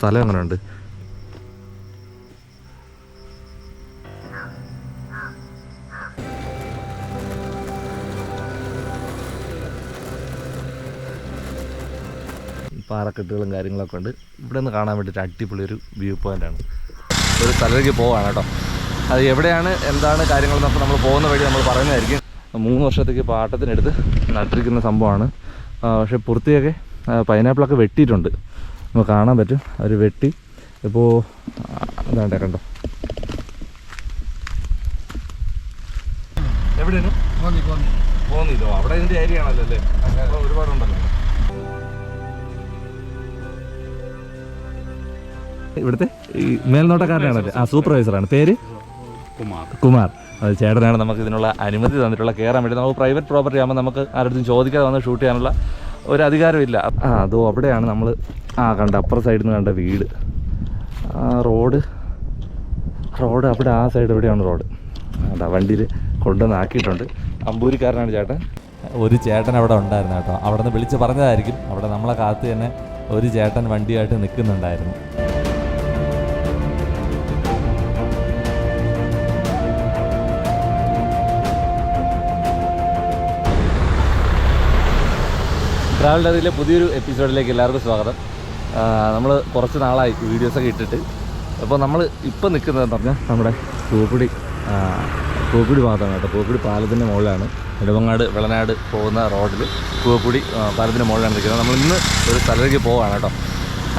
സ്ഥലം അങ്ങനെ ഉണ്ട് പാറക്കെട്ടുകളും കാര്യങ്ങളൊക്കെ ഉണ്ട്. ഇവിടെ നിന്ന് കാണാൻ വേണ്ടിയിട്ട് അടിപൊളി ഒരു വ്യൂ പോയിന്റാണ് ഒരു സ്ഥലത്തേക്ക് പോവാണ് കേട്ടോ. അത് എവിടെയാണ് എന്താണ് കാര്യങ്ങളെന്നപ്പോൾ നമ്മൾ പോകുന്ന വഴി നമ്മൾ പറയുന്നതായിരിക്കും. മൂന്ന് വർഷത്തേക്ക് പാട്ടത്തിനെടുത്ത് നട്ടിരിക്കുന്ന സംഭവമാണ്. പക്ഷേ പുറത്തേക്ക് പൈനാപ്പിളൊക്കെ വെട്ടിയിട്ടുണ്ട്. നമുക്ക് കാണാൻ പറ്റും. അവർ വെട്ടി. ഇപ്പോൾ അതാണ്ടേ കണ്ടോ? എവിടെയാണ്? അവിടെ ഇതിന്റെ ഏരിയ ആണല്ലോ അല്ലേ? അപ്പോൾ ഒരുപാടുണ്ടല്ലോ. ഇവിടുത്തെ ഈ മേൽനോട്ടക്കാരനാണല്ലേ? ആ സൂപ്പർവൈസറാണ് പേര്? കുമാർ. കുമാർ. അത് ചേട്ടനാണ് നമുക്ക് ഇതിനുള്ള അനുമതി തന്നിട്ടുള്ള കയറാൻ വേണ്ടി. നമുക്ക് പ്രൈവറ്റ് പ്രോപ്പർട്ടി ആകുമ്പോൾ നമുക്ക് ആരുടെ ചോദിക്കാതെ വന്ന് ഷൂട്ട് ചെയ്യാനുള്ള ഒരു അധികാരമില്ല. ആ അതോ അവിടെയാണ് നമ്മൾ ആ കണ്ട അപ്പുറ സൈഡിൽ നിന്ന് കണ്ട വീട്. ആ റോഡ് റോഡ് അവിടെ ആ സൈഡ് എവിടെയാണ് റോഡ്. അതാ വണ്ടിയിൽ കൊണ്ടുവന്ന് ആക്കിയിട്ടുണ്ട്. അമ്പൂരിക്കാരനാണ് ചേട്ടൻ. ഒരു ചേട്ടൻ അവിടെ ഉണ്ടായിരുന്നു കേട്ടോ. അവിടെ നിന്ന് വിളിച്ച് പറഞ്ഞതായിരിക്കും. അവിടെ നമ്മളെ കാത്ത് തന്നെ ഒരു ചേട്ടൻ വണ്ടിയായിട്ട് നിൽക്കുന്നുണ്ടായിരുന്നു. ട്രാവൽ ഡയറിയിലെ പുതിയൊരു എപ്പിസോഡിലേക്ക് എല്ലാവർക്കും സ്വാഗതം. നമ്മൾ കുറച്ച് നാളായി വീഡിയോസൊക്കെ ഇട്ടിട്ട്. അപ്പോൾ നമ്മൾ ഇപ്പോൾ നിൽക്കുന്നതെന്ന് പറഞ്ഞാൽ നമ്മുടെ ആ, പൂക്കുടി ഭാഗത്താണ് കേട്ടോ. പൂക്കുടി പാലത്തിന്റെ മുകളിലാണ്. നെടുമങ്ങാട് വെളനാട് പോകുന്ന റോഡിൽ ആ, പാലത്തിന്റെ മുകളിലാണ് നിൽക്കുന്നത്. നമ്മൾ ഇന്ന് ഒരു സ്ഥലത്തേക്ക് പോവുകയാണ് കേട്ടോ.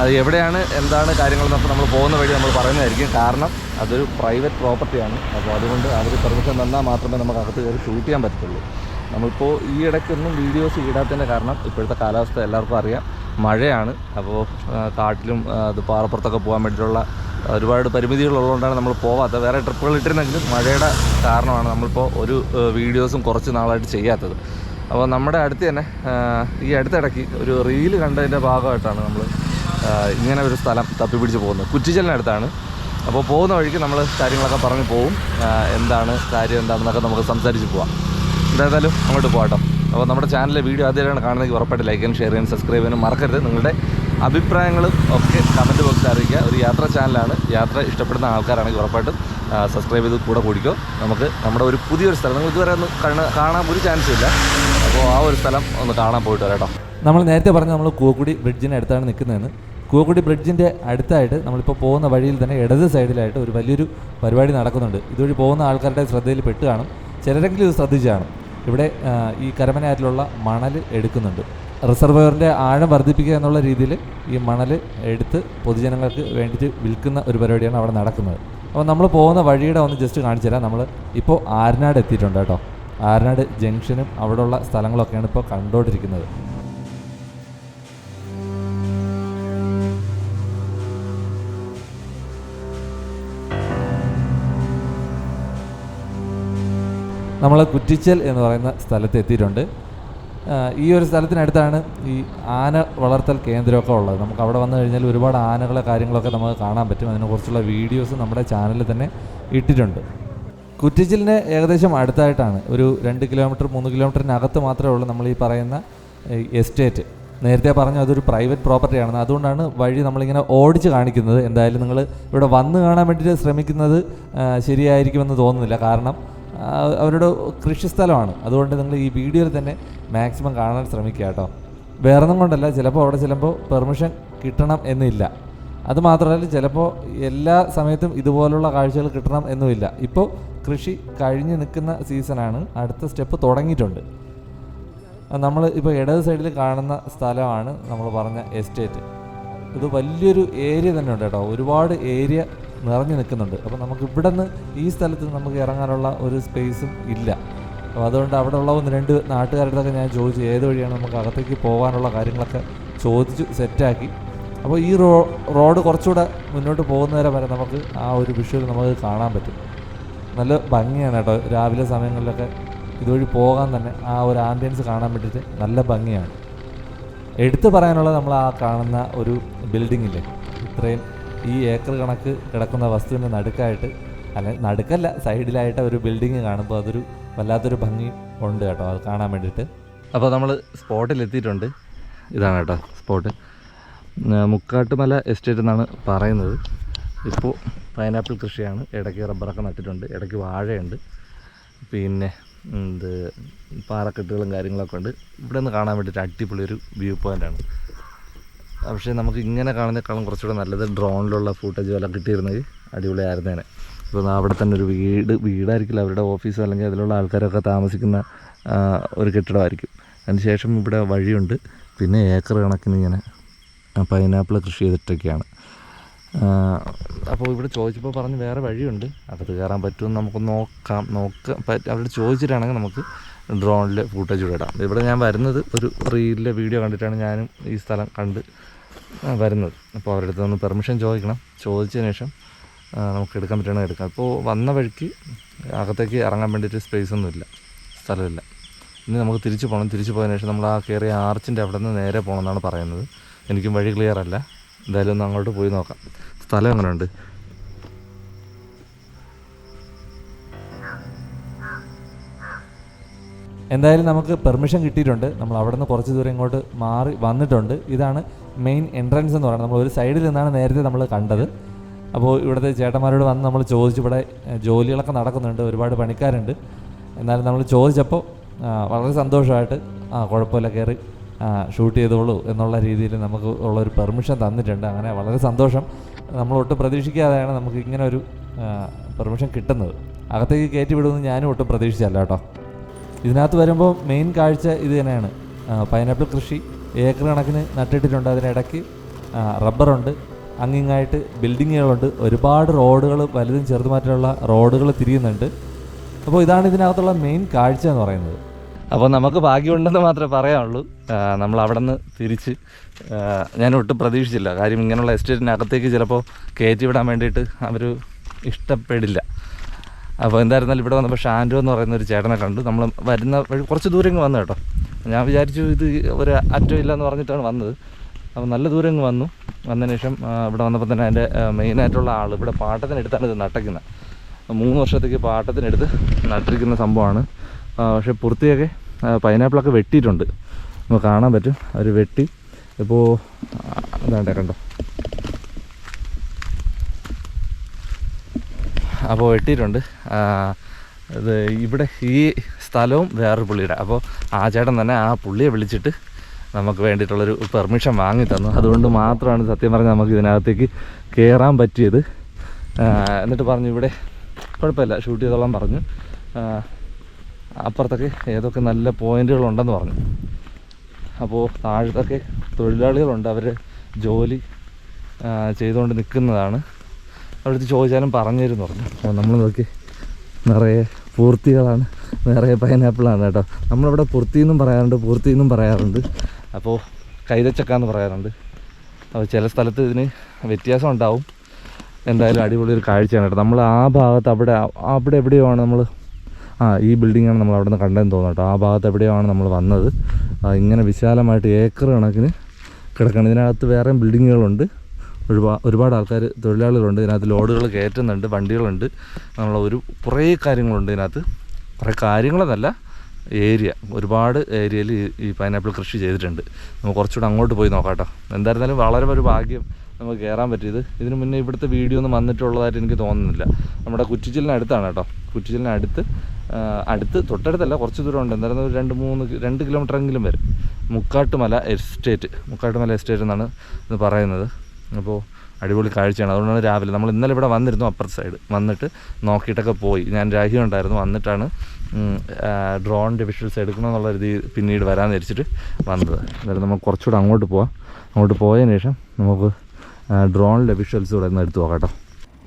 അത് എവിടെയാണ് എന്താണ് കാര്യങ്ങളെന്നൊക്കെ നമ്മൾ പോകുന്ന വഴി നമ്മൾ പറയുന്നതായിരിക്കും. കാരണം അതൊരു പ്രൈവറ്റ് പ്രോപ്പർട്ടിയാണ് അപ്പോൾ അതുകൊണ്ട് അവർ പെർമിഷൻ തന്നാൽ മാത്രമേ നമുക്ക് അകത്ത് കയറി ഷൂട്ട് ചെയ്യാൻ പറ്റത്തുള്ളൂ. നമ്മളിപ്പോൾ ഈ ഇടയ്ക്കൊന്നും വീഡിയോസ് ഇടാത്തതിന്റെ കാരണം ഇപ്പോഴത്തെ കാലാവസ്ഥ എല്ലാവർക്കും അറിയാം. മഴയാണ്. അപ്പോൾ കാട്ടിലും അത് പാറപ്പുറത്തൊക്കെ പോകാൻ വേണ്ടിയിട്ടുള്ള ഒരുപാട് പരിമിതികളുള്ളതുകൊണ്ടാണ് നമ്മൾ പോവാത്തത്. വേറെ ട്രിപ്പുകൾ ഇട്ടിരുന്നെങ്കിലും മഴയുടെ കാരണമാണ് നമ്മളിപ്പോൾ ഒരു വീഡിയോസും കുറച്ച് നാളായിട്ട് ചെയ്യാത്തത്. അപ്പോൾ നമ്മുടെ അടുത്ത് തന്നെ ഈ അടുത്തിടയ്ക്ക് ഒരു റീൽ കണ്ടതിന്റെ ഭാഗമായിട്ടാണ് നമ്മൾ ഇങ്ങനെ ഒരു സ്ഥലം തപ്പി പിടിച്ച് പോകുന്നത് കുറ്റിച്ചലിനടുത്താണ് അപ്പോൾ പോകുന്ന വഴിക്ക് നമ്മൾ കാര്യങ്ങളൊക്കെ പറഞ്ഞു പോവും. എന്താണ് കാര്യം എന്താണെന്നൊക്കെ നമുക്ക് സംസാരിച്ച് പോവാം. എന്തായാലും അങ്ങോട്ട് പോകാം അപ്പോൾ നമ്മുടെ ചാനലിലെ വീഡിയോ ആദ്യമായിട്ടാണ് കാണുന്നതെങ്കിൽ ഉറപ്പായിട്ട് ലൈക്ക് ചെയ്യാനും ഷെയർ ചെയ്യാനും സബ്സ്ക്രൈബ് ചെയ്യാനും മറക്കരുത്. നിങ്ങളുടെ അഭിപ്രായങ്ങളും ഒക്കെ കമന്റ് ബോക്സിൽ അറിയിക്കുക. ഒരു യാത്രാ ചാനലാണ് യാത്ര ഇഷ്ടപ്പെടുന്ന ആൾക്കാരാണെങ്കിൽ ഉറപ്പായിട്ടും സബ്സ്ക്രൈബ് ചെയ്ത് കൂടെ കൂടിക്കോ. നമുക്ക് നമ്മുടെ ഒരു പുതിയൊരു സ്ഥലം നിങ്ങൾക്ക് വരെ ഒന്ന് കാണാൻ ഒരു ചാൻസും ഇല്ല. അപ്പോൾ ആ ഒരു സ്ഥലം ഒന്ന് കാണാൻ പോയിട്ട് വരാം കേട്ടോ നമ്മൾ നേരത്തെ പറഞ്ഞ നമ്മൾ കൂക്കുടി ബ്രിഡ്ജിന്റെ അടുത്താണ് നിൽക്കുന്നതെന്ന്. കൂക്കുടി ബ്രിഡ്ജിന്റെ അടുത്തായിട്ട് നമ്മളിപ്പോൾ പോകുന്ന വഴിയിൽ തന്നെ ഇടത് സൈഡിലായിട്ട് ഒരു വലിയൊരു പരിപാടി നടക്കുന്നുണ്ട്. ഇതുവഴി പോകുന്ന ആൾക്കാരുടെ ശ്രദ്ധയിൽ പെട്ട് കാണും. ചിലരെങ്കിലും ഇത് ശ്രദ്ധിച്ചാണ് ഇവിടെ ഈ കരമനയാറ്റിലുള്ള മണൽ എടുക്കുന്നുണ്ട്. റിസർവയറിന്റെ ആഴം വർദ്ധിപ്പിക്കുക എന്നുള്ള രീതിയിൽ ഈ മണൽ എടുത്ത് പൊതുജനങ്ങൾക്ക് വേണ്ടിയിട്ട് വിൽക്കുന്ന ഒരു പരിപാടിയാണ് അവിടെ നടക്കുന്നത്. അപ്പോൾ നമ്മൾ പോകുന്ന വഴിയുടെ ഒന്ന് ജസ്റ്റ് കാണിച്ചു തരാം. നമ്മൾ ഇപ്പോൾ ആരനാട് എത്തിയിട്ടുണ്ട് കേട്ടോ. ആരനാട് ജംഗ്ഷനും അവിടെയുള്ള സ്ഥലങ്ങളൊക്കെയാണ് ഇപ്പോൾ കണ്ടുകൊണ്ടിരിക്കുന്നത്. നമ്മൾ കുറ്റിച്ചൽ എന്ന് പറയുന്ന സ്ഥലത്ത് എത്തിയിട്ടുണ്ട്. ഈ ഒരു സ്ഥലത്തിനടുത്താണ് ഈ ആന വളർത്തൽ കേന്ദ്രമൊക്കെ ഉള്ളത്. നമുക്ക് അവിടെ വന്നു കഴിഞ്ഞാൽ ഒരുപാട് ആനകളെ കാര്യങ്ങളൊക്കെ നമുക്ക് കാണാൻ പറ്റും. അതിനെക്കുറിച്ചുള്ള വീഡിയോസ് നമ്മുടെ ചാനലിൽ തന്നെ ഇട്ടിട്ടുണ്ട്. കുറ്റിച്ചിലിന് ഏകദേശം അടുത്തായിട്ടാണ്. ഒരു രണ്ട് കിലോമീറ്റർ മൂന്ന് കിലോമീറ്ററിനകത്ത് മാത്രമേ ഉള്ളൂ നമ്മൾ ഈ പറയുന്ന എസ്റ്റേറ്റ്. നേരത്തെ പറഞ്ഞു അതൊരു പ്രൈവറ്റ് പ്രോപ്പർട്ടിയാണ് അതുകൊണ്ടാണ് വഴി നമ്മളിങ്ങനെ ഓടിച്ച് കാണിക്കുന്നത്. എന്തായാലും നിങ്ങൾ ഇവിടെ വന്ന് കാണാൻ വേണ്ടിയിട്ട് ശ്രമിക്കുന്നത് ശരിയായിരിക്കുമെന്ന് തോന്നുന്നില്ല. കാരണം അവരുടെ കൃഷിസ്ഥലമാണ് അതുകൊണ്ട് നിങ്ങൾ ഈ വീഡിയോയിൽ തന്നെ മാക്സിമം കാണാൻ ശ്രമിക്കുക കേട്ടോ. വേറൊന്നും കൊണ്ടല്ല ചിലപ്പോൾ അവിടെ ചിലപ്പോൾ പെർമിഷൻ കിട്ടണം എന്നില്ല. അത് മാത്രമല്ല ചിലപ്പോൾ എല്ലാ സമയത്തും ഇതുപോലുള്ള കാഴ്ചകൾ കിട്ടണം എന്നുമില്ല. ഇപ്പോൾ കൃഷി കഴിഞ്ഞ് നിൽക്കുന്ന സീസണാണ് അടുത്ത സ്റ്റെപ്പ് തുടങ്ങിയിട്ടുണ്ട്. നമ്മൾ ഇപ്പോൾ ഇടത് സൈഡിൽ കാണുന്ന സ്ഥലമാണ് നമ്മൾ പറഞ്ഞ എസ്റ്റേറ്റ് ഇത് വലിയൊരു ഏരിയ തന്നെ ഉണ്ട് കേട്ടോ. ഒരുപാട് ഏരിയ നിറഞ്ഞു നിൽക്കുന്നുണ്ട്. അപ്പോൾ നമുക്ക് ഇവിടെ നിന്ന് ഈ സ്ഥലത്ത് നമുക്ക് ഇറങ്ങാനുള്ള ഒരു സ്പേസും ഇല്ല. അപ്പോൾ അതുകൊണ്ട് അവിടെ ഉള്ള ഒന്ന് രണ്ട് നാട്ടുകാരുടെ ഞാൻ ചോദിച്ചു ഏത് വഴിയാണ് നമുക്ക് അകത്തേക്ക് പോകാനുള്ള കാര്യങ്ങളൊക്കെ ചോദിച്ചു സെറ്റാക്കി അപ്പോൾ ഈ റോ റോഡ് കുറച്ചുകൂടെ മുന്നോട്ട് പോകുന്നവരെ വരെ നമുക്ക് ആ ഒരു വിഷ്വൽ നമുക്ക് കാണാൻ പറ്റും. നല്ല ഭംഗിയാണ് കേട്ടോ. രാവിലെ സമയങ്ങളിലൊക്കെ ഇതുവഴി പോകാൻ തന്നെ ആ ഒരു ആംബിയൻസ് കാണാൻ വേണ്ടിയിട്ട് നല്ല ഭംഗിയാണ്. എടുത്തു പറയാനുള്ളത് നമ്മൾ ആ കാണുന്ന ഒരു ബിൽഡിംഗ് ഇല്ലേ? ഇത്രയും ഈ ഏക്കർ കണക്ക് കിടക്കുന്ന വസ്തുവിന്റെ നടുക്കായിട്ട് അല്ല നടുക്കല്ല സൈഡിലായിട്ട് ഒരു ബിൽഡിങ് കാണുമ്പോൾ അതൊരു വല്ലാത്തൊരു ഭംഗി ഉണ്ട് കേട്ടോ അത് കാണാൻ വേണ്ടിയിട്ട്. അപ്പോൾ നമ്മൾ സ്പോട്ടിൽ എത്തിയിട്ടുണ്ട് ഇതാണ് കേട്ടോ സ്പോട്ട്. മുക്കാട്ടുമല എസ്റ്റേറ്റ് എന്നാണ് പറയുന്നത്. ഇപ്പോൾ പൈനാപ്പിൾ കൃഷിയാണ്. ഇടയ്ക്ക് റബ്ബറൊക്കെ നട്ടിട്ടുണ്ട്. ഇടയ്ക്ക് വാഴയുണ്ട്. പിന്നെ എന്ത് പാറക്കെട്ടുകളും കാര്യങ്ങളൊക്കെ ഉണ്ട്. ഇവിടെ നിന്ന് കാണാൻ വേണ്ടിയിട്ട് അടിപൊളി ഒരു വ്യൂ പോയിന്റാണ്. പക്ഷേ നമുക്ക് ഇങ്ങനെ കാണുന്നേക്കാളും കുറച്ചുകൂടെ നല്ലത് ഡ്രോണിലുള്ള ഫൂട്ടേജ് എല്ലാം കിട്ടിയിരുന്നത് അടിപൊളിയായിരുന്നേനെ. ഇപ്പോൾ അവിടെ തന്നെ ഒരു വീട് വീടായിരിക്കില്ല അവരുടെ ഓഫീസ് അല്ലെങ്കിൽ അതിലുള്ള ആൾക്കാരൊക്കെ താമസിക്കുന്ന ഒരു കെട്ടിടമായിരിക്കും. അതിനുശേഷം ഇവിടെ വഴിയുണ്ട്. പിന്നെ ഏക്കർ കണക്കിന് ഇങ്ങനെ പൈനാപ്പിൾ കൃഷി ചെയ്തിട്ടൊക്കെയാണ്. അപ്പോൾ ഇവിടെ ചോദിച്ചപ്പോൾ പറഞ്ഞ് വേറെ വഴിയുണ്ട്. അകത്ത് കയറാൻ പറ്റുമെന്ന് നമുക്ക് നോക്കാം നോക്കാം അവരോട് ചോദിച്ചിട്ടാണെങ്കിൽ നമുക്ക് ഡ്രോണിൽ ഫൂട്ടേജ് ഇവിടെ ഇടാം. ഇവിടെ ഞാൻ വരുന്നത് ഒരു റീലിലെ വീഡിയോ കണ്ടിട്ടാണ് ഞാനും ഈ സ്ഥലം കണ്ട് വരുന്നത്. അപ്പോൾ അവരുടെ അടുത്ത് നിന്ന് പെർമിഷൻ ചോദിക്കണം. ചോദിച്ചതിന് ശേഷം നമുക്ക് എടുക്കാൻ പറ്റുകയാണെങ്കിൽ എടുക്കാം. അപ്പോൾ വന്ന വഴിക്ക് അകത്തേക്ക് ഇറങ്ങാൻ വേണ്ടിയിട്ട് സ്പേസ് ഒന്നുമില്ല സ്ഥലമില്ല. ഇനി നമുക്ക് തിരിച്ചു പോകണം തിരിച്ചു പോയതിന് ശേഷം നമ്മൾ ആ കയറിയ ആർച്ചിന്റെ അവിടെ നിന്ന് നേരെ പോകണം എന്നാണ് പറയുന്നത്. എനിക്കും വഴി ക്ലിയർ അല്ല. എന്തായാലും ഒന്ന് അങ്ങോട്ട് പോയി നോക്കാം. സ്ഥലം എങ്ങനെയുണ്ട്? എന്തായാലും നമുക്ക് പെർമിഷൻ കിട്ടിയിട്ടുണ്ട്. നമ്മൾ അവിടെ നിന്ന് കുറച്ച് ദൂരം ഇങ്ങോട്ട് മാറി വന്നിട്ടുണ്ട്. ഇതാണ് മെയിൻ എൻട്രൻസ് എന്ന് പറയുന്നത്. നമ്മൾ ഒരു സൈഡിൽ നിന്നാണ് നേരത്തെ നമ്മൾ കണ്ടത്. അപ്പോൾ ഇവിടുത്തെ ചേട്ടന്മാരോട് വന്ന് നമ്മൾ ചോദിച്ചു. ഇവിടെ ജോലികളൊക്കെ നടക്കുന്നുണ്ട്. ഒരുപാട് പണിക്കാരുണ്ട്. എന്നാലും നമ്മൾ ചോദിച്ചപ്പോൾ വളരെ സന്തോഷമായിട്ട് ആ കുഴപ്പമില്ല കയറി ഷൂട്ട് ചെയ്തോളൂ എന്നുള്ള രീതിയിൽ നമുക്ക് ഉള്ളൊരു പെർമിഷൻ തന്നിട്ടുണ്ട്. അങ്ങനെ വളരെ സന്തോഷം. നമ്മൾ ഒട്ടും പ്രതീക്ഷിക്കാതെയാണ് നമുക്ക് ഇങ്ങനെ ഒരു പെർമിഷൻ കിട്ടുന്നത്. അകത്തേക്ക് കയറ്റി വിടുമെന്ന് ഞാനും ഒട്ടും പ്രതീക്ഷിച്ചല്ല കേട്ടോ. ഇതിനകത്ത് വരുമ്പോൾ മെയിൻ കാഴ്ച ഇത് തന്നെയാണ്. പൈനാപ്പിൾ കൃഷി. ഏക്കർ കണക്കിന് നട്ടിട്ടിട്ടുണ്ട്. അതിനിടയ്ക്ക് റബ്ബറുണ്ട് അങ്ങിങ്ങായിട്ട് ബിൽഡിങ്ങുകളുണ്ട് ഒരുപാട് റോഡുകൾ വലുതും ചെറുതുമായിട്ടുള്ള റോഡുകൾ തിരിയുന്നുണ്ട്. അപ്പോൾ ഇതാണ് ഇതിനകത്തുള്ള മെയിൻ കാഴ്ച എന്ന് പറയുന്നത്. അപ്പോൾ നമുക്ക് ഭാഗ്യമുണ്ടെന്ന് മാത്രമേ പറയാനുള്ളൂ. നമ്മൾ അവിടെ നിന്ന് തിരിച്ച് ഞാൻ ഒട്ടും പ്രതീക്ഷിച്ചില്ല. കാര്യം ഇങ്ങനെയുള്ള എസ്റ്റേറ്റിനകത്തേക്ക് ചിലപ്പോൾ കയറ്റി വിടാൻ വേണ്ടിയിട്ട് അവർ ഇഷ്ടപ്പെടില്ല. അപ്പോൾ എന്തായിരുന്നാലും ഇവിടെ വന്നപ്പോൾ ഷാൻഡു എന്ന് പറയുന്ന ഒരു ചേട്ടനെ കണ്ടു. നമ്മൾ വരുന്ന വഴി കുറച്ച് ദൂരം ഇങ്ങ് വന്നു കേട്ടോ. ഞാൻ വിചാരിച്ചു ഇത് ഒരു അറ്റം ഇല്ലെന്ന് പറഞ്ഞിട്ടാണ് വന്നത്. അപ്പോൾ നല്ല ദൂരം ഇങ്ങ് വന്നു. വന്നതിന് ശേഷം ഇവിടെ വന്നപ്പോൾ തന്നെ അതിന്റെ മെയിനായിട്ടുള്ള ആൾ ഇവിടെ പാട്ടത്തിനെടുത്താണ് ഇത് നട്ടയ്ക്കുന്നത് മൂന്ന് വർഷത്തേക്ക് പാട്ടത്തിനെടുത്ത് നട്ടിരിക്കുന്ന സംഭവമാണ്. പക്ഷേ പൂർത്തിയൊക്കെ പൈനാപ്പിളൊക്കെ വെട്ടിയിട്ടുണ്ട്. നമുക്ക് കാണാൻ പറ്റും. അവർ വെട്ടി. ഇപ്പോൾ അതാണ്ടേ കണ്ടോ? അപ്പോൾ വെട്ടിയിട്ടുണ്ട്. ഇത് ഇവിടെ ഈ സ്ഥലവും വേറൊരു പുള്ളിയുടെ. അപ്പോൾ ആ ചേട്ടൻ തന്നെ ആ പുള്ളിയെ വിളിച്ചിട്ട് നമുക്ക് വേണ്ടിയിട്ടുള്ളൊരു പെർമിഷൻ വാങ്ങി തന്നു. അതുകൊണ്ട് മാത്രമാണ് സത്യം പറഞ്ഞാൽ നമുക്ക് ഇതിനകത്തേക്ക് കയറാൻ പറ്റിയത്. എന്നിട്ട് പറഞ്ഞു ഇവിടെ കുഴപ്പമില്ല ഷൂട്ട് ചെയ്തോളാൻ പറഞ്ഞു. അപ്പുറത്തൊക്കെ ഏതൊക്കെ നല്ല പോയിന്റുകളുണ്ടെന്ന് പറഞ്ഞു. അപ്പോൾ താഴത്തൊക്കെ തൊഴിലാളികളുണ്ട് അവർ ജോലി ചെയ്തുകൊണ്ട് നിൽക്കുന്നതാണ്. അവിടുത്തെ ചോദിച്ചാലും പറഞ്ഞു തരും പറഞ്ഞു. അപ്പോൾ നമ്മൾ നോക്കി. നിറയെ പൂർത്തികളാണ്. നിറയെ പൈനാപ്പിളാണ് കേട്ടോ. നമ്മളിവിടെ പൂർത്തി എന്നും പറയാറുണ്ട് പൂർത്തി എന്നും പറയാറുണ്ട്. അപ്പോൾ കൈതച്ചക്ക എന്ന് പറയാറുണ്ട്. അപ്പോൾ ചില സ്ഥലത്ത് ഇതിന് വ്യത്യാസം ഉണ്ടാവും. എന്തായാലും അടിപൊളി ഒരു കാഴ്ചയാണ് കേട്ടോ. നമ്മൾ ആ ഭാഗത്ത് അവിടെ അവിടെ എവിടെയാണ് നമ്മൾ ആ ഈ ബിൽഡിങ്ങാണ് നമ്മൾ അവിടെ നിന്ന് കണ്ടതെന്ന് തോന്നുന്നു കേട്ടോ. ആ ഭാഗത്ത് എവിടെയാണ് നമ്മൾ വന്നത്. ഇങ്ങനെ വിശാലമായിട്ട് ഏക്കർ കണക്കിന് കിടക്കണം. ഇതിനകത്ത് വേറെയും ബിൽഡിങ്ങുകളുണ്ട് ഒരുപാട് ഒരുപാട് ആൾക്കാർ തൊഴിലാളികളുണ്ട് ഇതിനകത്ത് ലോഡുകൾ കയറ്റുന്നുണ്ട് വണ്ടികളുണ്ട്. നമ്മൾ ഒരു കുറേ കാര്യങ്ങളുണ്ട് ഇതിനകത്ത്. കുറേ കാര്യങ്ങളെന്നല്ല ഏരിയ. ഒരുപാട് ഏരിയയിൽ ഈ പൈനാപ്പിൾ കൃഷി ചെയ്തിട്ടുണ്ട്. നമുക്ക് കുറച്ചുകൂടെ അങ്ങോട്ട് പോയി നോക്കാം കേട്ടോ എന്തായിരുന്നാലും വളരെ ഒരു ഭാഗ്യം നമുക്ക് കയറാൻ പറ്റിയത്. ഇതിന് മുന്നേ ഇവിടുത്തെ വീഡിയോ ഒന്നും വന്നിട്ടുള്ളതായിട്ട് എനിക്ക് തോന്നുന്നില്ല. നമ്മുടെ കുറ്റിച്ചിലിന് അടുത്താണ് കേട്ടോ. കുറ്റിച്ചിലിന് അടുത്ത് തൊട്ടടുത്തല്ല കുറച്ച് ദൂരം ഉണ്ട് എന്തായാലും ഒരു രണ്ട് മൂന്ന് രണ്ട് കിലോമീറ്റർ എങ്കിലും വരും. മുക്കാട്ടുമല എസ്റ്റേറ്റ്. മുക്കാട്ടുമല എസ്റ്റേറ്റ് എന്നാണ് ഇത് പറയുന്നത്. അപ്പോൾ അടിപൊളി കാഴ്ചയാണ്. അതുകൊണ്ടാണ് രാവിലെ നമ്മൾ ഇന്നലെ ഇവിടെ വന്നിരുന്നു അപ്പർ സൈഡ് വന്നിട്ട് നോക്കിയിട്ടൊക്കെ പോയി. ഞാൻ രാഹി ഉണ്ടായിരുന്നു. വന്നിട്ടാണ് ഡ്രോണിന്റെ വിഷ്വൽസ് എടുക്കണമെന്നുള്ള രീതി പിന്നീട് വരാൻ ധരിച്ചിട്ട് വന്നത്. എന്നാലും നമുക്ക് കുറച്ചുകൂടെ അങ്ങോട്ട് പോവാം. അങ്ങോട്ട് പോയതിന് ശേഷം നമുക്ക് ഡ്രോൺ വിഷ്വൽസ് കൂടെ ഒന്ന് എടുത്തു നോക്കാം കേട്ടോ.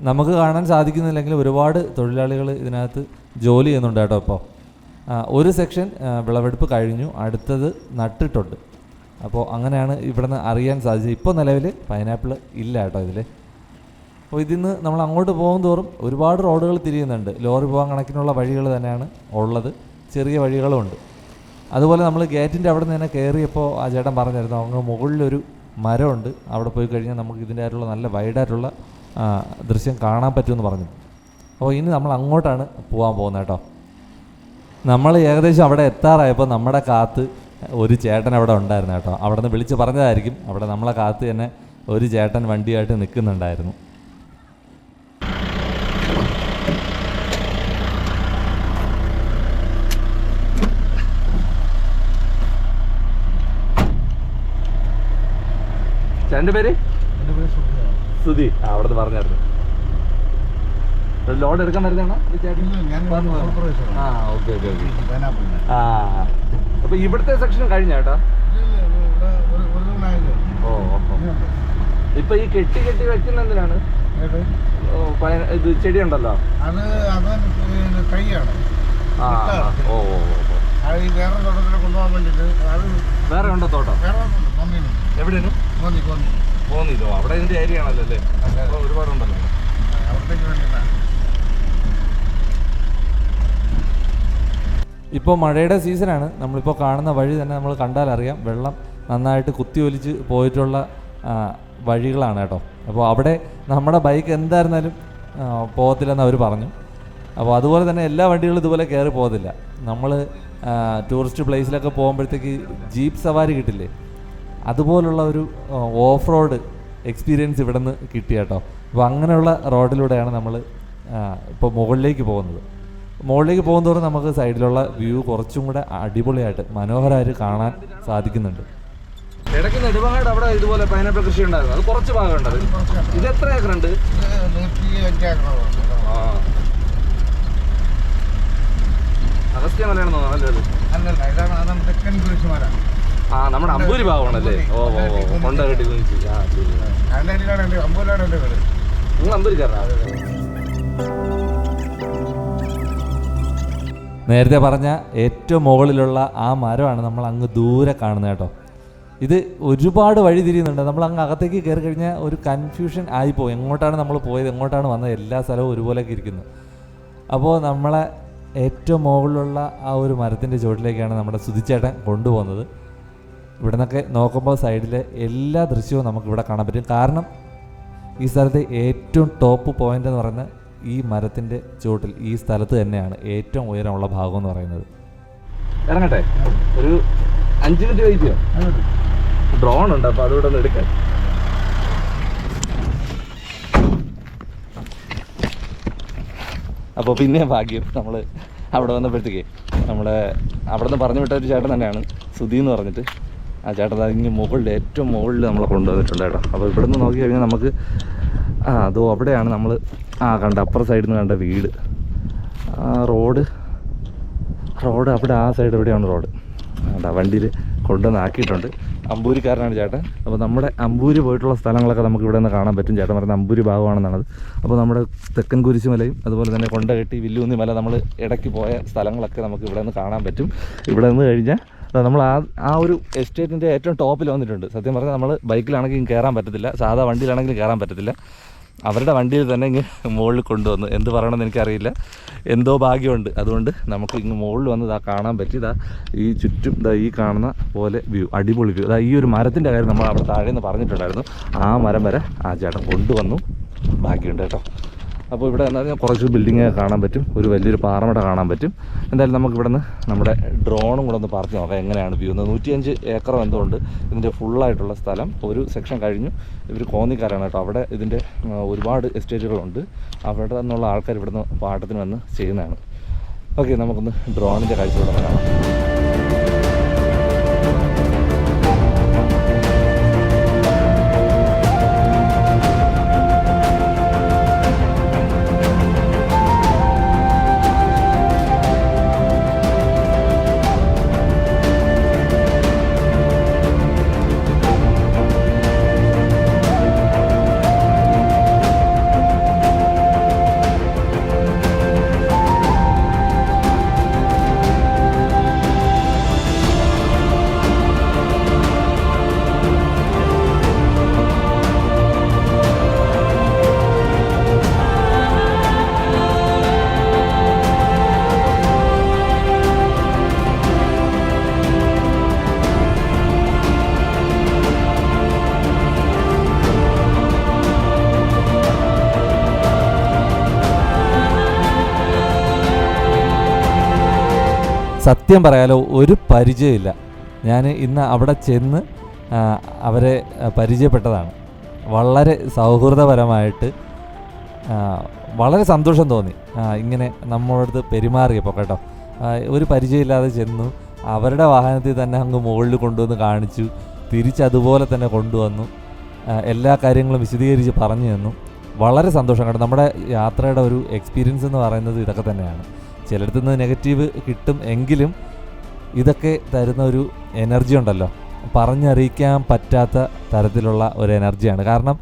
നമുക്ക് കാണാൻ സാധിക്കുന്നില്ലെങ്കിൽ ഒരുപാട് തൊഴിലാളികൾ ഇതിനകത്ത് ജോലി ചെയ്യുന്നുണ്ട് കേട്ടോ ഇപ്പോൾ ഒരു സെക്ഷൻ വിളവെടുപ്പ് കഴിഞ്ഞു. അടുത്തത് നട്ടിട്ടുണ്ട്. അപ്പോൾ അങ്ങനെയാണ് ഇവിടുന്ന് അറിയാൻ സാധിച്ചത്. ഇപ്പോൾ നിലവിൽ പൈനാപ്പിൾ ഇല്ല കേട്ടോ ഇതിൽ അപ്പോൾ ഇതിൽ നിന്ന് നമ്മൾ അങ്ങോട്ട് പോകും തോറും ഒരുപാട് റോഡുകൾ തിരിയുന്നുണ്ട്. ലോറി പോകാൻ കണക്കിനുള്ള വഴികൾ തന്നെയാണ് ഉള്ളത്. ചെറിയ വഴികളുമുണ്ട് അതുപോലെ നമ്മൾ ഗേറ്റിന്റെ അവിടെ നിന്ന് തന്നെ കയറിയപ്പോൾ ആ ചേട്ടൻ പറഞ്ഞിരുന്നു അങ്ങ് മുകളിലൊരു മരമുണ്ട്. അവിടെ പോയി കഴിഞ്ഞാൽ നമുക്ക് ഇതിന്റെ ആയിട്ടുള്ള നല്ല വൈഡായിട്ടുള്ള ദൃശ്യം കാണാൻ പറ്റുമെന്ന് പറഞ്ഞു. അപ്പോൾ ഇനി നമ്മൾ അങ്ങോട്ടാണ് പോകാൻ പോകുന്നത് കേട്ടോ. നമ്മൾ ഏകദേശം അവിടെ എത്താറായപ്പോൾ നമ്മുടെ കാത്ത് ഒരു ചേട്ടൻ അവിടെ ഉണ്ടായിരുന്നു കേട്ടോ. അവിടെ നിന്ന് വിളിച്ച് പറഞ്ഞതായിരിക്കും. അവിടെ നമ്മളെ കാത്ത് തന്നെ ഒരു ചേട്ടൻ വണ്ടിയായിട്ട് നിൽക്കുന്നുണ്ടായിരുന്നു. ചേട്ടന്റെ പേര്? സുധി അവിടെ നിന്ന് പറഞ്ഞായിരുന്നു. ലോഡ് എടുക്കാൻ വരുന്നതാണ്? ആ ഓക്കെ ഓക്കെ ഓക്കെ. ആ അപ്പൊ ഇവിടുത്തെ സെക്ഷൻ കഴിഞ്ഞ ചേട്ടാ ഓ. ഇപ്പൊ ഈ കെട്ടി കെട്ടി വെക്കുന്ന എന്തിനാണ്? ഇത് ചെടി ഉണ്ടല്ലോ അത് കൈയാണ്. ഓ വേറെ തോട്ടത്തിൽ കൊണ്ടുപോകാൻ വേറെ ഉണ്ടോ തോട്ടം? എവിടെയാണ്? പോന്നില്ലോ അവിടെ ഇതിന്റെ ഏരിയ ആണല്ലോ അല്ലേ? ഒരുപാടുണ്ടല്ലോ. അവിടത്തേക്ക് വേണ്ടിയിട്ടാണ്. ഇപ്പോൾ മഴയുടെ സീസണാണ്. നമ്മളിപ്പോൾ കാണുന്ന വഴി തന്നെ നമ്മൾ കണ്ടാൽ അറിയാം. വെള്ളം നന്നായിട്ട് കുത്തി ഒലിച്ച് പോയിട്ടുള്ള വഴികളാണ് കേട്ടോ. അപ്പോൾ അവിടെ നമ്മുടെ ബൈക്ക് എന്തായിരുന്നാലും പോകത്തില്ലെന്ന് അവർ പറഞ്ഞു. അപ്പോൾ അതുപോലെ തന്നെ എല്ലാ വണ്ടികളും ഇതുപോലെ കയറി പോകത്തില്ല. നമ്മൾ ടൂറിസ്റ്റ് പ്ലേസിലൊക്കെ പോകുമ്പോഴത്തേക്ക് ജീപ്പ് സവാരി കിട്ടില്ലേ? അതുപോലുള്ള ഒരു ഓഫ് റോഡ് എക്സ്പീരിയൻസ് ഇവിടെ നിന്ന് കിട്ടിയ കേട്ടോ. അപ്പോൾ അങ്ങനെയുള്ള റോഡിലൂടെയാണ് നമ്മൾ ഇപ്പോൾ മുകളിലേക്ക് പോകുന്നത്. മുകളിലേക്ക് പോകുന്നതോറും നമുക്ക് സൈഡിലുള്ള വ്യൂ കുറച്ചും കൂടെ അടിപൊളിയായിട്ട് മനോഹരമായിട്ട് കാണാൻ സാധിക്കുന്നുണ്ട്. ഇടയ്ക്ക് നെടുമങ്ങാട് അവിടെ ഇതുപോലെ പൈനാപ്പിൾ കൃഷി ഉണ്ടായിരുന്നു. അത് കുറച്ച് ഭാഗമുണ്ട് ഇത് എത്ര ഏക്കർ ഉണ്ട്? അഗസ്ത്യ മലയാണെന്ന് തോന്നുന്നു അല്ലേ അത്? അല്ലല്ല ഇതാണ് അതാണ് തെക്കൻ കുരിശുമല ആ നമ്മുടെ അമ്പൂരി ഭാഗമാണല്ലേ? ഓ ഓ ഓ കൊണ്ട കെട്ടി കുഞ്ഞിച്ച് ആ ശരി നേരത്തെ പറഞ്ഞ ഏറ്റവും മുകളിലുള്ള ആ മരമാണ് നമ്മൾ അങ്ങ് ദൂരെ കാണുന്നത് കേട്ടോ. ഇത് ഒരുപാട് വഴി തിരിയുന്നുണ്ട്. നമ്മൾ അങ്ങ് അകത്തേക്ക് കയറി കഴിഞ്ഞാൽ ഒരു കൺഫ്യൂഷൻ ആയിപ്പോയി എങ്ങോട്ടാണ് നമ്മൾ പോയത്? എങ്ങോട്ടാണ് വന്നത്? എല്ലാ സ്ഥലവും ഒരുപോലെയൊക്കെ ഇരിക്കുന്നു. അപ്പോൾ നമ്മളെ ഏറ്റവും മുകളിലുള്ള ആ ഒരു മരത്തിന്റെ ചുവട്ടിലേക്കാണ് നമ്മുടെ സുതിച്ചേട്ടൻ കൊണ്ടുപോകുന്നത്. ഇവിടെ നിന്നൊക്കെ നോക്കുമ്പോൾ സൈഡിലെ എല്ലാ ദൃശ്യവും നമുക്കിവിടെ കാണാൻ പറ്റും. കാരണം ഈ സ്ഥലത്തെ ഏറ്റവും ടോപ്പ് പോയിന്റ് എന്ന് പറയുന്നത് ഈ മരത്തിന്റെ ചുവട്ടിൽ ഈ സ്ഥലത്ത് തന്നെയാണ് ഏറ്റവും ഉയരമുള്ള ഭാഗം എന്ന് പറയുന്നത്. ഇറങ്ങട്ടെ. ഒരു അഞ്ച് മിനിറ്റ് കഴിക്കോ. ഡ്രോൺ ഉണ്ട് അപ്പോൾ അതുകൂടെ ഒന്ന് എടുക്കാൻ അപ്പോൾ പിന്നെ ഭാഗ്യം നമ്മൾ അവിടെ വന്നപ്പോഴത്തേക്ക് നമ്മളെ അവിടെ നിന്ന് പറഞ്ഞു വിട്ട ഒരു ചേട്ടൻ തന്നെയാണ് സുധി എന്ന് പറഞ്ഞിട്ട്. ആ ചേട്ടൻ അതിങ്ങ് മുകളിൽ ഏറ്റവും മുകളിൽ നമ്മൾ കൊണ്ടുവന്നിട്ടുണ്ട് കേട്ടോ. അപ്പോൾ ഇവിടെ നിന്ന് നോക്കി കഴിഞ്ഞാൽ നമുക്ക് ആ അതോ അവിടെയാണ് നമ്മൾ ആ കണ്ട അപ്പുറ സൈഡിൽ നിന്ന് കണ്ട വീട്. റോഡ് റോഡ് അവിടെ ആ സൈഡ് എവിടെയാണ് റോഡ്. അതാ വണ്ടിയിൽ കൊണ്ടുവന്ന് ആക്കിയിട്ടുണ്ട്. അമ്പൂരിക്കാരനാണ് ചേട്ടൻ. അപ്പോൾ നമ്മുടെ അമ്പൂരി പോയിട്ടുള്ള സ്ഥലങ്ങളൊക്കെ നമുക്ക് ഇവിടെ നിന്ന് കാണാൻ പറ്റും. ചേട്ടൻ പറയുന്ന അമ്പൂരി ഭാഗമാണെന്നാണത്. അപ്പോൾ നമ്മുടെ തെക്കൻ കുരിശുമലയും അതുപോലെ തന്നെ കൊണ്ടകെട്ടി വില്ലുന്നി മല നമ്മൾ ഇടയ്ക്ക് പോയ സ്ഥലങ്ങളൊക്കെ നമുക്ക് ഇവിടെ നിന്ന് കാണാൻ പറ്റും. ഇവിടെ നിന്ന് കഴിഞ്ഞാൽ നമ്മൾ ആ ആ ഒരു എസ്റ്റേറ്റിന്റെ ഏറ്റവും ടോപ്പിൽ വന്നിട്ടുണ്ട്. സത്യം പറഞ്ഞാൽ നമ്മൾ ബൈക്കിലാണെങ്കിലും കയറാൻ പറ്റത്തില്ല. സാധാ വണ്ടിയിലാണെങ്കിലും കയറാൻ പറ്റത്തില്ല. അവരുടെ വണ്ടിയിൽ തന്നെ ഇങ്ങ് മുകളിൽ കൊണ്ടുവന്നു എന്ത് പറയണമെന്ന് എനിക്കറിയില്ല. എന്തോ ഭാഗ്യമുണ്ട്. അതുകൊണ്ട് നമുക്ക് ഇങ്ങ് മുകളിൽ വന്ന് ഇതാ കാണാൻ പറ്റി. ഇതാ ഈ ചുറ്റും ഇതാ ഈ കാണുന്ന പോലെ വ്യൂ അടിപൊളി വ്യൂ. അതാ ഈ ഒരു മരത്തിന്റെ കാര്യം നമ്മൾ അവിടെ താഴെ നിന്ന് പറഞ്ഞിട്ടുണ്ടായിരുന്നു. ആ മരം വരെ ആ ചേട്ടൻ കൊണ്ടുവന്നു. ഭാഗ്യമുണ്ട് കേട്ടോ. അപ്പോൾ ഇവിടെ എന്താ പറഞ്ഞാൽ കുറച്ച് ബിൽഡിങ് കാണാൻ പറ്റും. ഒരു വലിയൊരു പാറമട കാണാൻ പറ്റും. എന്തായാലും നമുക്ക് ഇവിടെ നിന്ന് നമ്മുടെ ഡ്രോണും കൂടെ ഒന്ന് പറത്തി നോക്കാം. എങ്ങനെയാണ് വ്യൂ എന്ന്. നൂറ്റിയഞ്ച് ഏക്കർ എന്തുകൊണ്ട് ഇതിന്റെ ഫുള്ളായിട്ടുള്ള സ്ഥലം. ഒരു സെക്ഷൻ കഴിഞ്ഞു. ഇവർ കോന്നിക്കാരാണ് കേട്ടോ. അവിടെ ഇതിന്റെ ഒരുപാട് എസ്റ്റേറ്റുകളുണ്ട് അവിടെ നിന്നുള്ള ആൾക്കാർ ഇവിടെ നിന്ന് പാട്ടത്തിന് വന്ന് ചെയ്യുന്നതാണ്. ഓക്കെ നമുക്കൊന്ന് ഡ്രോണിന്റെ കാഴ്ചകളൊക്കെ കാണാം. സത്യം പറയാലോ ഒരു പരിചയമില്ല ഞാൻ ഇന്ന് അവിടെ ചെന്ന് അവരെ പരിചയപ്പെട്ടതാണ്. വളരെ സൗഹൃദപരമായിട്ട് വളരെ സന്തോഷം തോന്നി. ഇങ്ങനെ നമ്മളടുത്ത് പെരുമാറിയപ്പോൾ കേട്ടോ. ഒരു പരിചയമില്ലാതെ ചെന്നു അവരുടെ വാഹനത്തിൽ തന്നെ അങ്ങ് മുകളിൽ കൊണ്ടുവന്ന് കാണിച്ചു തിരിച്ചതുപോലെ തന്നെ കൊണ്ടുവന്നു എല്ലാ കാര്യങ്ങളും വിശദീകരിച്ച് പറഞ്ഞു തന്നു. വളരെ സന്തോഷം കേട്ടോ. നമ്മുടെ യാത്രയുടെ ഒരു എക്സ്പീരിയൻസ് എന്ന് പറയുന്നത് ഇതൊക്കെ തന്നെയാണ്. ചിലയിടത്തു നിന്ന് നെഗറ്റീവ് കിട്ടും എങ്കിലും ഇതൊക്കെ തരുന്ന ഒരു എനർജി ഉണ്ടല്ലോ. പറഞ്ഞറിയിക്കാൻ പറ്റാത്ത തരത്തിലുള്ള ഒരു എനർജിയാണ്. കാരണം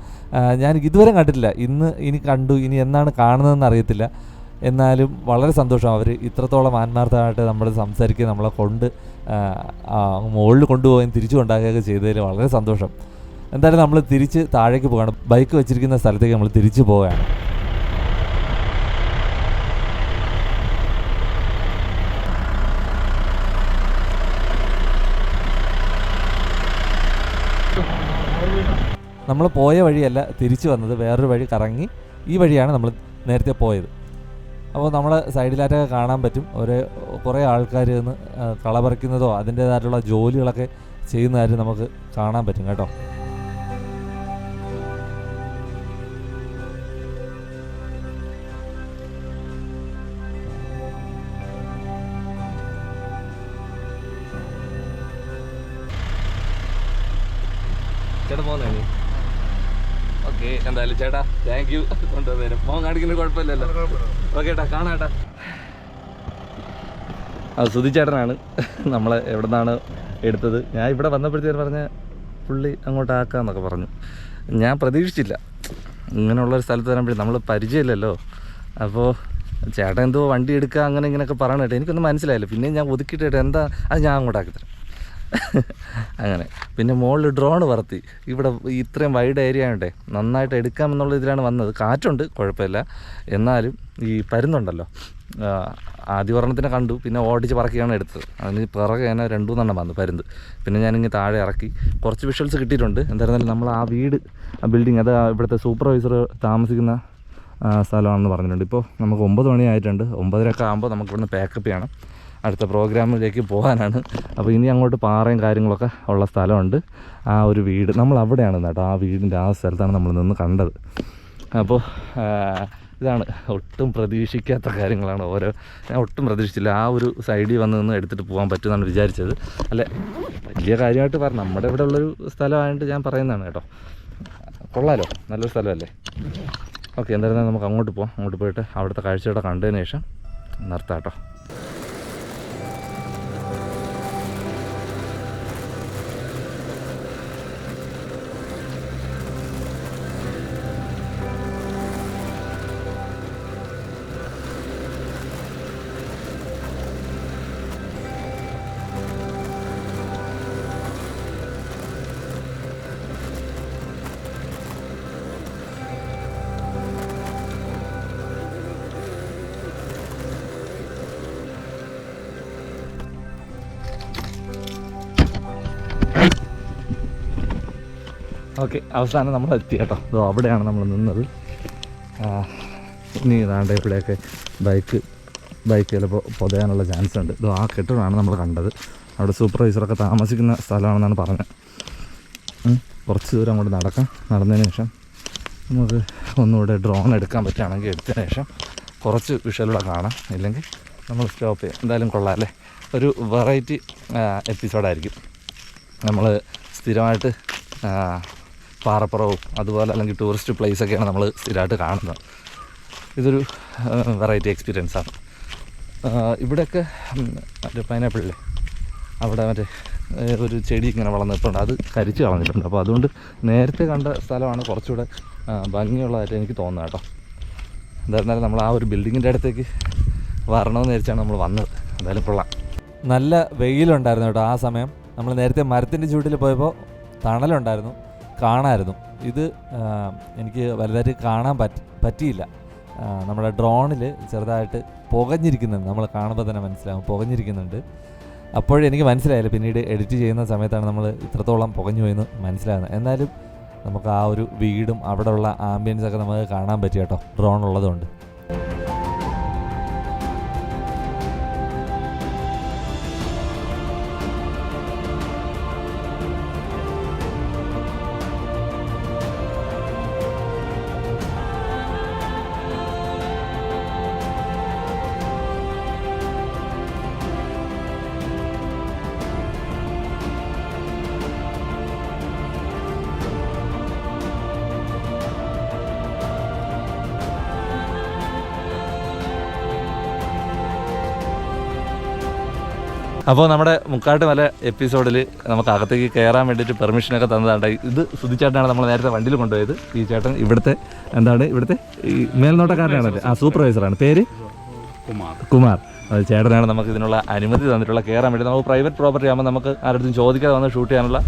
ഞാൻ ഇതുവരെ കണ്ടിട്ടില്ല. ഇന്ന് ഇനി കണ്ടു ഇനി എന്നാണ് കാണുന്നതെന്ന് അറിയത്തില്ല. എന്നാലും വളരെ സന്തോഷം. അവർ ഇത്രത്തോളം ആത്മാർത്ഥമായിട്ട് നമ്മൾ സംസാരിക്കുക നമ്മളെ കൊണ്ട് മുകളിൽ കൊണ്ടുപോകുകയും തിരിച്ചു കൊണ്ടാക്കുകയൊക്കെ ചെയ്തതിൽ വളരെ സന്തോഷം. എന്തായാലും നമ്മൾ തിരിച്ച് താഴേക്ക് പോവുകയാണ്. ബൈക്ക് വെച്ചിരിക്കുന്ന സ്ഥലത്തേക്ക് നമ്മൾ തിരിച്ചു പോവുകയാണ്. നമ്മൾ പോയ വഴിയല്ല തിരിച്ചു വന്നത് വേറൊരു വഴി കറങ്ങി ഈ വഴിയാണ് നമ്മൾ നേരത്തെ പോയത്. അപ്പോൾ നമ്മൾ സൈഡിലായിട്ടൊക്കെ കാണാൻ പറ്റും. ഒരു കുറേ ആൾക്കാർ നിന്ന് കളപറിക്കുന്നതോ കള പറിക്കുന്നതോ അതിന്റേതായിട്ടുള്ള ജോലികളൊക്കെ ചെയ്യുന്നതായിട്ട് നമുക്ക് കാണാൻ പറ്റും കേട്ടോ. കുഴപ്പമില്ലല്ലോ. ഓക്കെ കാണാട്ടാ ആ സുധിച്ചേട്ടനാണ് നമ്മളെ എവിടെ നിന്നാണ് എടുത്തത്? ഞാൻ ഇവിടെ വന്നപ്പോഴത്തേക്ക് പറഞ്ഞ പുള്ളി അങ്ങോട്ട് ആക്കാന്നൊക്കെ പറഞ്ഞു. ഞാൻ പ്രതീക്ഷിച്ചില്ല. ഇങ്ങനെയുള്ളൊരു സ്ഥലത്ത് വരുമ്പോഴേ നമ്മൾ പരിചയമില്ലല്ലോ. അപ്പോൾ ചേട്ടൻ എന്തോ വണ്ടി എടുക്കുക അങ്ങനെ ഇങ്ങനെയൊക്കെ പറയണേട്ടെ എനിക്കൊന്നും മനസ്സിലായില്ല. പിന്നെ ഞാൻ ഒതുക്കിയിട്ട് എന്താ അത് ഞാൻ അങ്ങോട്ടാക്കി തരാം. അങ്ങനെ. പിന്നെ മുകളിൽ ഡ്രോൺ പറത്തി ഇവിടെ ഇത്രയും വൈഡ് ഏരിയ ആണ്ടേ നന്നായിട്ട് എടുക്കാമെന്നുള്ള ഇതിലാണ് വന്നത്. കാറ്റുണ്ട് കുഴപ്പമില്ല. എന്നാലും ഈ പരുന്നുണ്ടല്ലോ. ആദ്യ ഒരെണ്ണത്തിനെ കണ്ടു പിന്നെ ഓടിച്ച് പറക്കിയാണ് എടുത്തത്. അതിന് പിറകെ തന്നെ രണ്ടു മൂന്നെണ്ണം വന്നു പരുന്ത്. പിന്നെ ഞാനിങ്ങനെ താഴെ ഇറക്കി. കുറച്ച് വിഷ്വൽസ് കിട്ടിയിട്ടുണ്ട്. എന്തായിരുന്നാലും നമ്മൾ ആ വീട് ആ ബിൽഡിംഗ് അത് ഇവിടുത്തെ സൂപ്പർവൈസർ താമസിക്കുന്ന സ്ഥലമാണെന്ന് പറഞ്ഞിട്ടുണ്ട്. ഇപ്പോൾ നമുക്ക് ഒമ്പത് മണി ആയിട്ടുണ്ട് ഒമ്പതരൊക്കെ ആകുമ്പോൾ നമുക്ക് ഇവിടുന്ന് പാക്കപ്പ് ചെയ്യണം. അടുത്ത പ്രോഗ്രാമിലേക്ക് പോകാനാണ്. അപ്പോൾ ഇനി അങ്ങോട്ട് പാറയും കാര്യങ്ങളൊക്കെ ഉള്ള സ്ഥലമുണ്ട്. ആ ഒരു വീട് നമ്മൾ അവിടെയാണ് കേട്ടോ. ആ വീടിന്റെ ആ സ്ഥലത്താണ് നമ്മൾ നിന്ന് കണ്ടത്. അപ്പോൾ ഇതാണ് ഒട്ടും പ്രതീക്ഷിക്കാത്ത കാര്യങ്ങളാണ് ഓരോ ഞാൻ ഒട്ടും പ്രതീക്ഷിച്ചില്ല. ആ ഒരു സൈഡിൽ വന്ന് നിന്ന് എടുത്തിട്ട് പോകാൻ പറ്റുമെന്നാണ് വിചാരിച്ചത്. അല്ല വലിയ കാര്യമായിട്ട് പറഞ്ഞു നമ്മുടെ ഇവിടെ ഉള്ളൊരു സ്ഥലമായിട്ട് ഞാൻ പറയുന്നതാണ് കേട്ടോ. കൊള്ളാലോ നല്ലൊരു സ്ഥലമല്ലേ? ഓക്കെ എന്തായാലും നമുക്ക് അങ്ങോട്ട് പോകാം അങ്ങോട്ട് പോയിട്ട് അവിടുത്തെ കാഴ്ചയുടെ കണ്ടതിന് ശേഷം നിർത്താം കേട്ടോ. ഓക്കെ അവസാനം നമ്മൾ എത്തി കേട്ടോ. അതോ അവിടെയാണ് നമ്മൾ നിന്നത്. ഇനി ഇതാണ്ട് ഇവിടെയൊക്കെ ബൈക്ക് ബൈക്ക് ചിലപ്പോൾ പൊതയാനുള്ള ചാൻസ് ഉണ്ട്. ഇതോ ആ കെട്ടിടമാണ് നമ്മൾ കണ്ടത്. അവിടെ സൂപ്പർവൈസറൊക്കെ താമസിക്കുന്ന സ്ഥലമാണെന്നാണ് പറഞ്ഞത്. കുറച്ച് ദൂരം അങ്ങോട്ട് നടക്കാം. നടന്നതിന് ശേഷം നമുക്ക് ഒന്നുകൂടെ ഡ്രോൺ എടുക്കാൻ പറ്റുകയാണെങ്കിൽ എടുത്തതിന് ശേഷം കുറച്ച് വിഷയങ്ങളൊക്കെ കാണാം. ഇല്ലെങ്കിൽ നമ്മൾ സ്റ്റോപ്പ് ചെയ്യാം. എന്തായാലും കൊള്ളാം അല്ലേ? ഒരു വെറൈറ്റി എപ്പിസോഡായിരിക്കും നമ്മൾ സ്ഥിരമായിട്ട് പാറപ്പുറവും അതുപോലെ അല്ലെങ്കിൽ ടൂറിസ്റ്റ് പ്ലേസൊക്കെയാണ് നമ്മൾ സ്ഥിരമായിട്ട് കാണുന്നത്. ഇതൊരു വെറൈറ്റി എക്സ്പീരിയൻസ് ആണ്. ഇവിടെയൊക്കെ മറ്റേ പൈനാപ്പിളില്ലേ അവിടെ മറ്റേ ഒരു ചെടി ഇങ്ങനെ വളർന്നിട്ടുണ്ട്. അത് കരിച്ച് കളഞ്ഞിട്ടുണ്ട്. അപ്പോൾ അതുകൊണ്ട് നേരത്തെ കണ്ട സ്ഥലമാണ് കുറച്ചുകൂടെ ഭംഗിയുള്ളതായിട്ട് എനിക്ക് തോന്നുന്നത് കേട്ടോ. എന്തായിരുന്നാലും നമ്മൾ ആ ഒരു ബിൽഡിങ്ങിന്റെ അടുത്തേക്ക് വരണമെന്ന് വിചാരിച്ചാണ് നമ്മൾ വന്നത്. എന്തായാലും കൊള്ളാം. നല്ല വെയിലുണ്ടായിരുന്നു കേട്ടോ ആ സമയം. നമ്മൾ നേരത്തെ മരത്തിന്റെ ചൂട്ടിൽ പോയപ്പോൾ തണലുണ്ടായിരുന്നു. കാണായിരുന്നു. ഇത് എനിക്ക് വലുതായിട്ട് കാണാൻ പറ്റി പറ്റിയില്ല. നമ്മുടെ ഡ്രോണിൽ ചെറുതായിട്ട് പുകഞ്ഞിരിക്കുന്നുണ്ട്. നമ്മൾ കാണുമ്പോൾ തന്നെ മനസ്സിലാവും പുകഞ്ഞിരിക്കുന്നുണ്ട്. അപ്പോഴെനിക്ക് മനസ്സിലായില്ല പിന്നീട് എഡിറ്റ് ചെയ്യുന്ന സമയത്താണ് നമ്മൾ ഇത്രത്തോളം പുകഞ്ഞു പോയെന്ന് മനസ്സിലാകുന്നത്. എന്നാലും നമുക്ക് ആ ഒരു വീടും അവിടെയുള്ള ആംബിയൻസൊക്കെ നമുക്ക് കാണാൻ പറ്റി കേട്ടോ ഡ്രോൺ ഉള്ളതുകൊണ്ട്. അപ്പോൾ നമ്മുടെ മുക്കാട്ട് മല എപ്പിസോഡിൽ നമുക്ക് അകത്തേക്ക് കയറാൻ വേണ്ടിയിട്ട് പെർമിഷനൊക്കെ തന്നതാണ് ഇത് സുധിച്ചേട്ടനാണ് നമ്മൾ നേരത്തെ വണ്ടിയിൽ കൊണ്ടുപോയത്. ഈ ചേട്ടൻ ഇവിടുത്തെ എന്താണ് ഇവിടുത്തെ? ഈ മേൽനോട്ടക്കാരനാണല്ലേ? ആ സൂപ്പർവൈസറാണ് പേര്? കുമാർ. അത് ചേട്ടനാണ് നമുക്ക് ഇതിനുള്ള അനുമതി തന്നിട്ടുള്ള കയറാൻ വേണ്ടി. നമുക്ക് പ്രൈവറ്റ് പ്രോപ്പർട്ടി ആകുമ്പോൾ നമുക്ക് ആരുടെ ചോദിക്കാതെ വന്ന് ഷൂട്ട് ചെയ്യാനുള്ള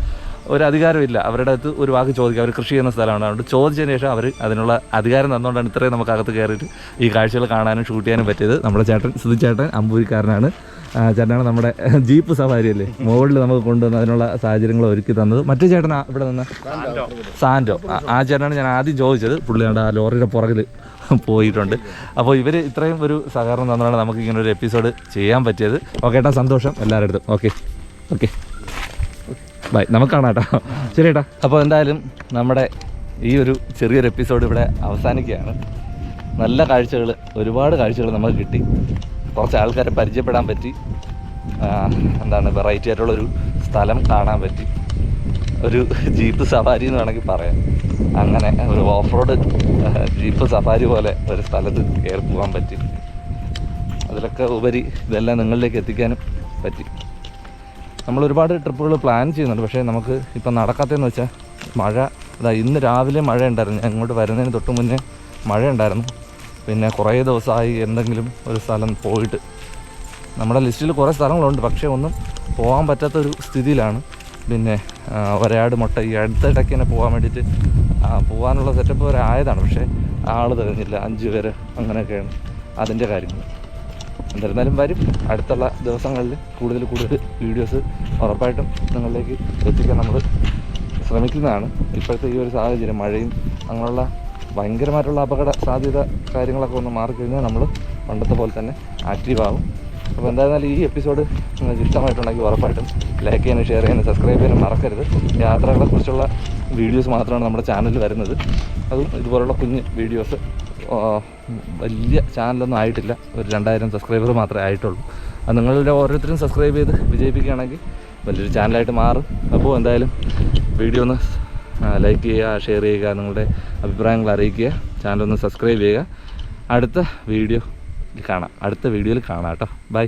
ഒരു അധികാരമില്ല അവരുടെ അടുത്ത് ഒരു വാക്ക് ചോദിക്കുക അവർ കൃഷി ചെയ്യുന്ന സ്ഥലമാണ്. അതുകൊണ്ട് ചോദിച്ചതിന് ശേഷം അവർ അതിനുള്ള അധികാരം തന്നുകൊണ്ടാണ് ഇത്രയും നമുക്ക് അകത്ത് കയറിയിട്ട് ഈ കാഴ്ചകൾ കാണാനും ഷൂട്ട് ചെയ്യാനും പറ്റിയത്. നമ്മുടെ ചേട്ടൻ സുധി ചേട്ടൻ അമ്പൂരിക്കാരനാണ്. ചേട്ടനാണ് നമ്മുടെ ജീപ്പ് സവാരി അല്ലേ? മുകളിൽ നമുക്ക് കൊണ്ടുവന്ന് അതിനുള്ള സാഹചര്യങ്ങൾ ഒരുക്കി തന്നത്. മറ്റു ചേട്ടനാ ആ- ഇവിടെ നിന്ന്? സാൻഡോ ആ- ആ ചേട്ടനാണ് ഞാൻ ആദ്യം ചോദിച്ചത്. പുള്ളിയാണ് ആ ലോറിയുടെ പുറകിൽ പോയിട്ടുണ്ട്. അപ്പോൾ ഇവർ ഇത്രയും ഒരു സഹകരണം തന്നാണ് നമുക്ക് ഇങ്ങനെ ഒരു എപ്പിസോഡ് ചെയ്യാൻ പറ്റിയത്. ഓക്കെ ഏട്ടാ സന്തോഷം എല്ലാവരുടെ അടുത്തും. Okay okay. ബൈ. നമുക്ക് കാണാം കേട്ടോ. ശരി ഏട്ടാ. അപ്പോൾ എന്തായാലും നമ്മുടെ ഈ ഒരു ചെറിയൊരു എപ്പിസോഡ് ഇവിടെ അവസാനിക്കുകയാണ്. നല്ല കാഴ്ചകൾ ഒരുപാട് കാഴ്ചകൾ നമുക്ക് കിട്ടി. കുറച്ച് ആൾക്കാരെ പരിചയപ്പെടാൻ പറ്റി. എന്താണ് വെറൈറ്റി ആയിട്ടുള്ളൊരു സ്ഥലം കാണാൻ പറ്റി. ഒരു ജീപ്പ് സഫാരി എന്ന് വേണമെങ്കിൽ പറയാം. അങ്ങനെ ഒരു ഓഫ് റോഡ് ജീപ്പ് സഫാരി പോലെ ഒരു സ്ഥലത്ത് കയറി പോകാൻ പറ്റി. അതിലൊക്കെ ഉപരി ഇതെല്ലാം നിങ്ങളിലേക്ക് എത്തിക്കാനും പറ്റി. നമ്മൾ ഒരുപാട് ട്രിപ്പുകൾ പ്ലാൻ ചെയ്യുന്നുണ്ട്. പക്ഷേ നമുക്ക് ഇപ്പം നടക്കാത്തതെന്ന് വെച്ചാൽ മഴ. ഇതാ ഇന്ന് രാവിലെ മഴ ഉണ്ടായിരുന്നു. ഞാൻ ഇങ്ങോട്ട് വരുന്നതിന് തൊട്ട് മുന്നേ മഴ ഉണ്ടായിരുന്നു. പിന്നെ കുറേ ദിവസമായി എന്തെങ്കിലും ഒരു സ്ഥലം പോയിട്ട്. നമ്മുടെ ലിസ്റ്റിൽ കുറേ സ്ഥലങ്ങളുണ്ട് പക്ഷേ ഒന്നും പോകാൻ പറ്റാത്തൊരു സ്ഥിതിയിലാണ്. പിന്നെ ഒരാട് മുട്ട ഈ അടുത്തിടയ്ക്ക് തന്നെ പോകാൻ വേണ്ടിയിട്ട് പോകാനുള്ള സെറ്റപ്പ് വരെ ആയതാണ്. പക്ഷേ ആൾ തികഞ്ഞില്ല അഞ്ച് പേര് അങ്ങനെയൊക്കെയാണ് അതിന്റെ കാര്യങ്ങൾ. എന്നിരുന്നാലും വരും. അടുത്തുള്ള ദിവസങ്ങളിൽ കൂടുതൽ കൂടുതൽ വീഡിയോസ് ഉറപ്പായിട്ടും നിങ്ങളിലേക്ക് എത്തിക്കാൻ നമ്മൾ ശ്രമിക്കുന്നതാണ്. ഇപ്പോഴത്തെ ഈ ഒരു സാഹചര്യം മഴയും അങ്ങനെയുള്ള ഭയങ്കരമായിട്ടുള്ള അപകട സാധ്യത കാര്യങ്ങളൊക്കെ ഒന്ന് മാറിക്കഴിഞ്ഞാൽ നമ്മൾ പണ്ടത്തെ പോലെ തന്നെ ആക്റ്റീവ് ആവും. അപ്പോൾ എന്തായിരുന്നാലും ഈ എപ്പിസോഡ് ഇഷ്ടമായിട്ടുണ്ടെങ്കിൽ ഉറപ്പായിട്ടും ലൈക്ക് ചെയ്യാനും ഷെയർ ചെയ്യാനും സബ്സ്ക്രൈബ് ചെയ്യാനും മറക്കരുത്. യാത്രകളെക്കുറിച്ചുള്ള വീഡിയോസ് മാത്രമാണ് നമ്മുടെ ചാനലിൽ വരുന്നത്. അതും ഇതുപോലുള്ള കുഞ്ഞ് വീഡിയോസ് വലിയ ചാനലൊന്നും ആയിട്ടില്ല. ഒരു രണ്ടായിരം സബ്സ്ക്രൈബർ മാത്രമേ ആയിട്ടുള്ളൂ. അത് നിങ്ങളുടെ ഓരോരുത്തരും സബ്സ്ക്രൈബ് ചെയ്ത് വിജയിപ്പിക്കുകയാണെങ്കിൽ വലിയൊരു ചാനലായിട്ട് മാറും. അപ്പോൾ എന്തായാലും വീഡിയോ ഒന്ന് ലൈക്ക് ചെയ്യുക ഷെയർ ചെയ്യുക നിങ്ങളുടെ അഭിപ്രായങ്ങൾ അറിയിക്കുക. ചാനൽ ഒന്ന് സബ്സ്ക്രൈബ് ചെയ്യുക. അടുത്ത വീഡിയോ കാണാം. അടുത്ത വീഡിയോയിൽ കാണാം കേട്ടോ. ബൈ